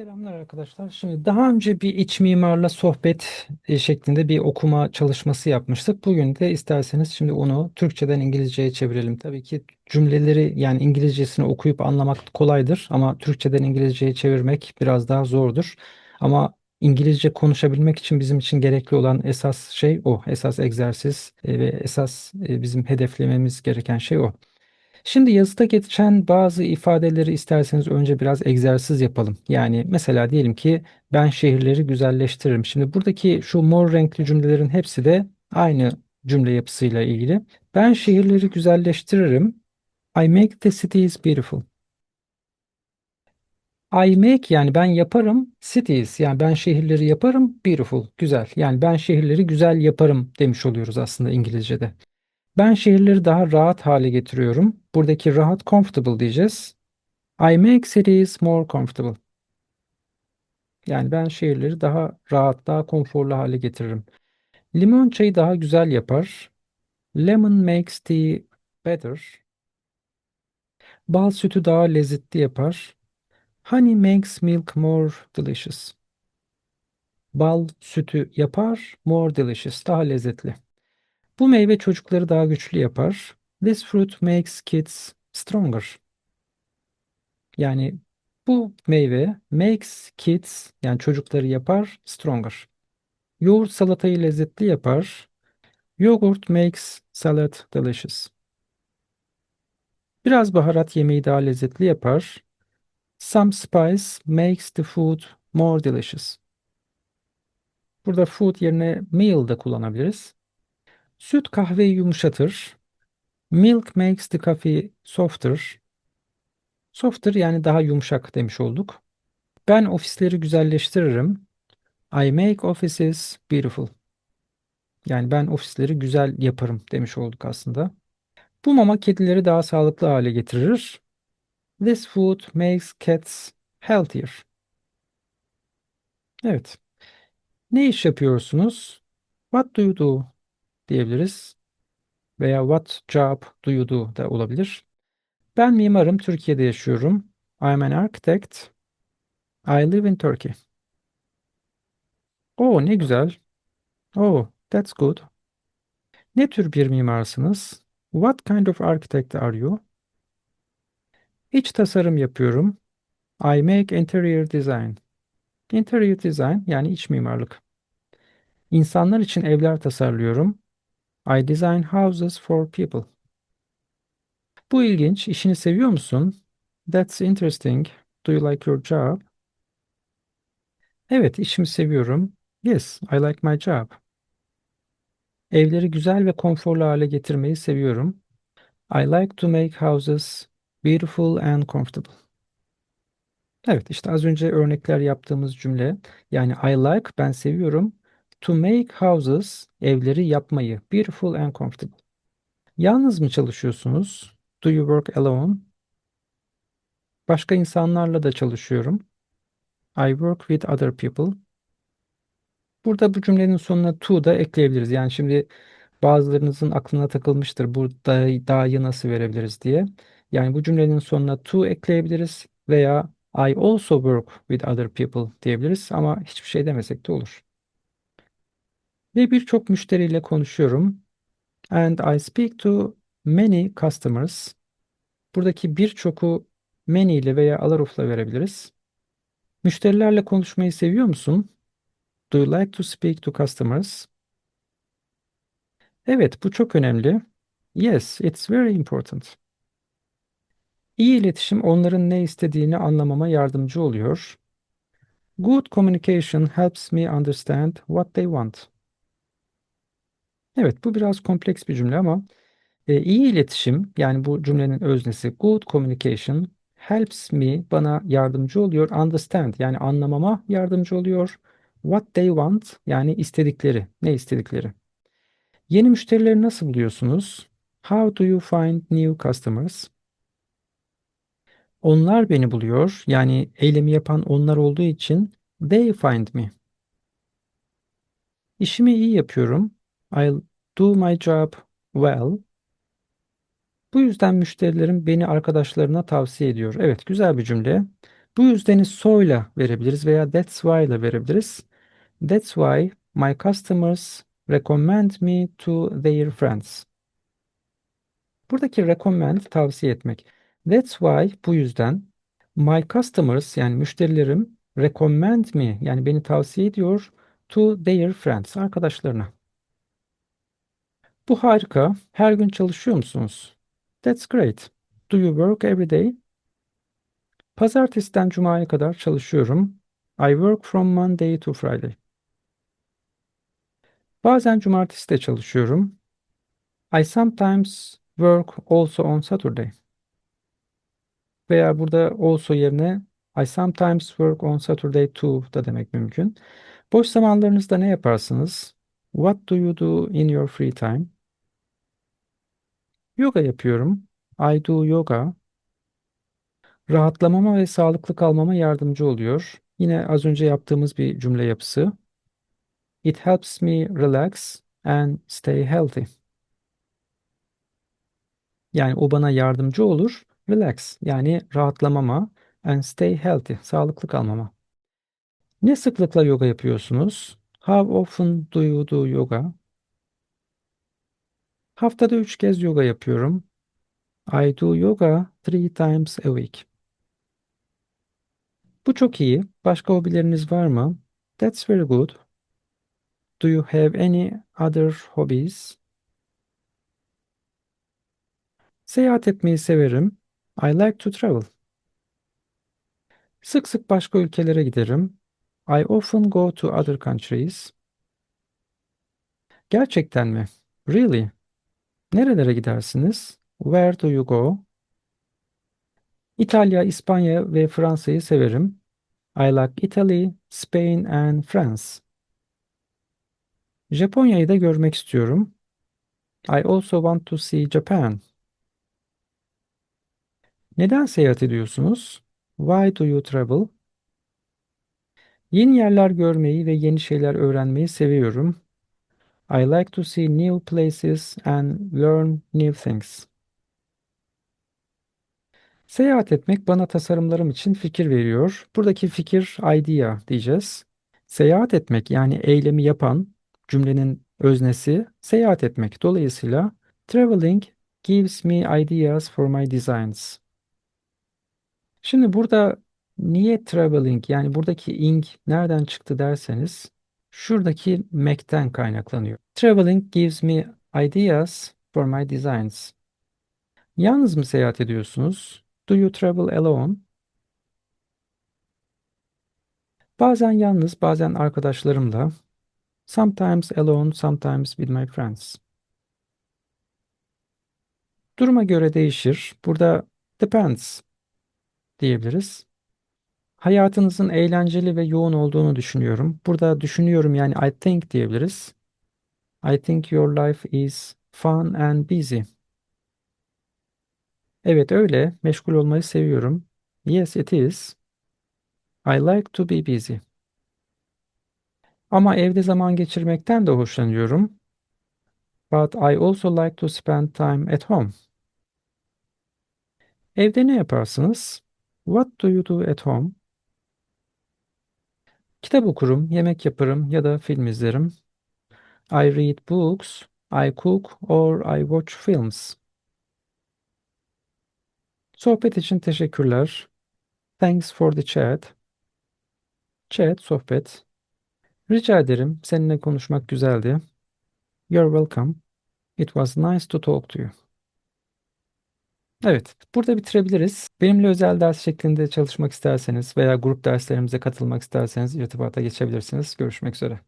Selamlar arkadaşlar. Şimdi daha önce bir iç mimarla sohbet e, şeklinde bir okuma çalışması yapmıştık. Bugün de isterseniz şimdi onu Türkçeden İngilizceye çevirelim. Tabii ki cümleleri yani İngilizcesini okuyup anlamak kolaydır ama Türkçeden İngilizceye çevirmek biraz daha zordur. Ama İngilizce konuşabilmek için bizim için gerekli olan esas şey o. Esas egzersiz e, ve esas e, bizim hedeflememiz gereken şey o. Şimdi yazıda geçen bazı ifadeleri isterseniz önce biraz egzersiz yapalım. Yani mesela diyelim ki ben şehirleri güzelleştiririm. Şimdi buradaki şu mor renkli cümlelerin hepsi de aynı cümle yapısıyla ilgili. Ben şehirleri güzelleştiririm. I make the cities beautiful. I make yani ben yaparım cities yani ben şehirleri yaparım beautiful güzel. Yani ben şehirleri güzel yaparım demiş oluyoruz aslında İngilizce'de. Ben şehirleri daha rahat hale getiriyorum. Buradaki rahat comfortable diyeceğiz. I make cities more comfortable. Yani ben şehirleri daha rahat, daha konforlu hale getiririm. Limon çayı daha güzel yapar. Lemon makes tea better. Bal sütü daha lezzetli yapar. Honey makes milk more delicious. Bal sütü yapar, more delicious, daha lezzetli. Bu meyve çocukları daha güçlü yapar. This fruit makes kids stronger. Yani bu meyve makes kids yani çocukları yapar stronger. Yoğurt salatayı lezzetli yapar. Yogurt makes salad delicious. Biraz baharat yemeği daha lezzetli yapar. Some spice makes the food more delicious. Burada food yerine meal da kullanabiliriz. Süt kahveyi yumuşatır. Milk makes the coffee softer. Softer yani daha yumuşak demiş olduk. Ben ofisleri güzelleştiririm. I make offices beautiful. Yani ben ofisleri güzel yaparım demiş olduk aslında. Bu mama kedileri daha sağlıklı hale getirir. This food makes cats healthier. Evet. Ne iş yapıyorsunuz? What do you do diyebiliriz. Veya what job do you do da olabilir. Ben mimarım, Türkiye'de yaşıyorum. I'm an architect. I live in Turkey. Oo ne güzel. Oh, that's good. Ne tür bir mimarsınız? What kind of architect are you? İç tasarım yapıyorum. I make interior design. Interior design yani iç mimarlık. İnsanlar için evler tasarlıyorum. I design houses for people. Bu ilginç. İşini seviyor musun? That's interesting. Do you like your job? Evet, işimi seviyorum. Yes, I like my job. Evleri güzel ve konforlu hale getirmeyi seviyorum. I like to make houses beautiful and comfortable. Evet işte az önce örnekler yaptığımız cümle yani I like ben seviyorum to make houses evleri yapmayı beautiful and comfortable. Yalnız mı çalışıyorsunuz? Do you work alone? Başka insanlarla da çalışıyorum. I work with other people. Burada bu cümlenin sonuna to da ekleyebiliriz. Yani şimdi bazılarınızın aklına takılmıştır. Burada da'yı nasıl verebiliriz diye. Yani bu cümlenin sonuna to ekleyebiliriz veya I also work with other people diyebiliriz ama hiçbir şey demesek de olur. Ve birçok müşteriyle konuşuyorum. And I speak to many customers. Buradaki birçoku many ile veya a lot of'la verebiliriz. Müşterilerle konuşmayı seviyor musun? Do you like to speak to customers? Evet, bu çok önemli. Yes, it's very important. İyi iletişim onların ne istediğini anlamama yardımcı oluyor. Good communication helps me understand what they want. Evet, bu biraz kompleks bir cümle ama e, iyi iletişim yani bu cümlenin öznesi good communication helps me bana yardımcı oluyor understand yani anlamama yardımcı oluyor what they want yani istedikleri ne istedikleri. Yeni müşterileri nasıl buluyorsunuz? How do you find new customers? Onlar beni buluyor. Yani eylemi yapan onlar olduğu için they find me. İşimi iyi yapıyorum. I'll do my job well. Bu yüzden müşterilerim beni arkadaşlarına tavsiye ediyor. Evet, güzel bir cümle. Bu yüzdeni so'yla verebiliriz veya that's why ile verebiliriz. That's why my customers recommend me to their friends. Buradaki recommend tavsiye etmek. That's why bu yüzden my customers yani müşterilerim recommend me yani beni tavsiye ediyor to their friends arkadaşlarına. Bu harika. Her gün çalışıyor musunuz? That's great. Do you work every day? Pazartesiden cumaya kadar çalışıyorum. I work from Monday to Friday. Bazen cumartesi de çalışıyorum. I sometimes work also on Saturday. Veya burada also yerine I sometimes work on Saturday too da demek mümkün. Boş zamanlarınızda ne yaparsınız? What do you do in your free time? Yoga yapıyorum. I do yoga. Rahatlamama ve sağlıklı kalmama yardımcı oluyor. Yine az önce yaptığımız bir cümle yapısı. It helps me relax and stay healthy. Yani o bana yardımcı olur. Relax yani rahatlamama and stay healthy sağlıklı kalmama. Ne sıklıkla yoga yapıyorsunuz? How often do you do yoga? Haftada üç kez yoga yapıyorum. I do yoga three times a week. Bu çok iyi. Başka hobileriniz var mı? That's very good. Do you have any other hobbies? Seyahat etmeyi severim. I like to travel. Sık sık başka ülkelere giderim. I often go to other countries. Gerçekten mi? Really? Nerelere gidersiniz? Where do you go? İtalya, İspanya ve Fransa'yı severim. I like Italy, Spain and France. Japonya'yı da görmek istiyorum. I also want to see Japan. Neden seyahat ediyorsunuz? Why do you travel? Yeni yerler görmeyi ve yeni şeyler öğrenmeyi seviyorum. I like to see new places and learn new things. Seyahat etmek bana tasarımlarım için fikir veriyor. Buradaki fikir idea diyeceğiz. Seyahat etmek yani eylemi yapan cümlenin öznesi seyahat etmek. Dolayısıyla traveling gives me ideas for my designs. Şimdi burada niye traveling yani buradaki ing nereden çıktı derseniz şuradaki mac'ten kaynaklanıyor. Traveling gives me ideas for my designs. Yalnız mı seyahat ediyorsunuz? Do you travel alone? Bazen yalnız, bazen arkadaşlarımla. Sometimes alone, sometimes with my friends. Duruma göre değişir. Burada depends diyebiliriz. Hayatınızın eğlenceli ve yoğun olduğunu düşünüyorum. Burada düşünüyorum yani I think diyebiliriz. I think your life is fun and busy. Evet öyle. Meşgul olmayı seviyorum. Yes it is. I like to be busy. Ama evde zaman geçirmekten de hoşlanıyorum. But I also like to spend time at home. Evde ne yaparsınız? What do you do at home? Kitap okurum, yemek yaparım ya da film izlerim. I read books, I cook or I watch films. Sohbet için teşekkürler. Thanks for the chat. Chat, sohbet. Rica ederim. Seninle konuşmak güzeldi. You're welcome. It was nice to talk to you. Evet, burada bitirebiliriz. Benimle özel ders şeklinde çalışmak isterseniz veya grup derslerimize katılmak isterseniz irtibata geçebilirsiniz. Görüşmek üzere.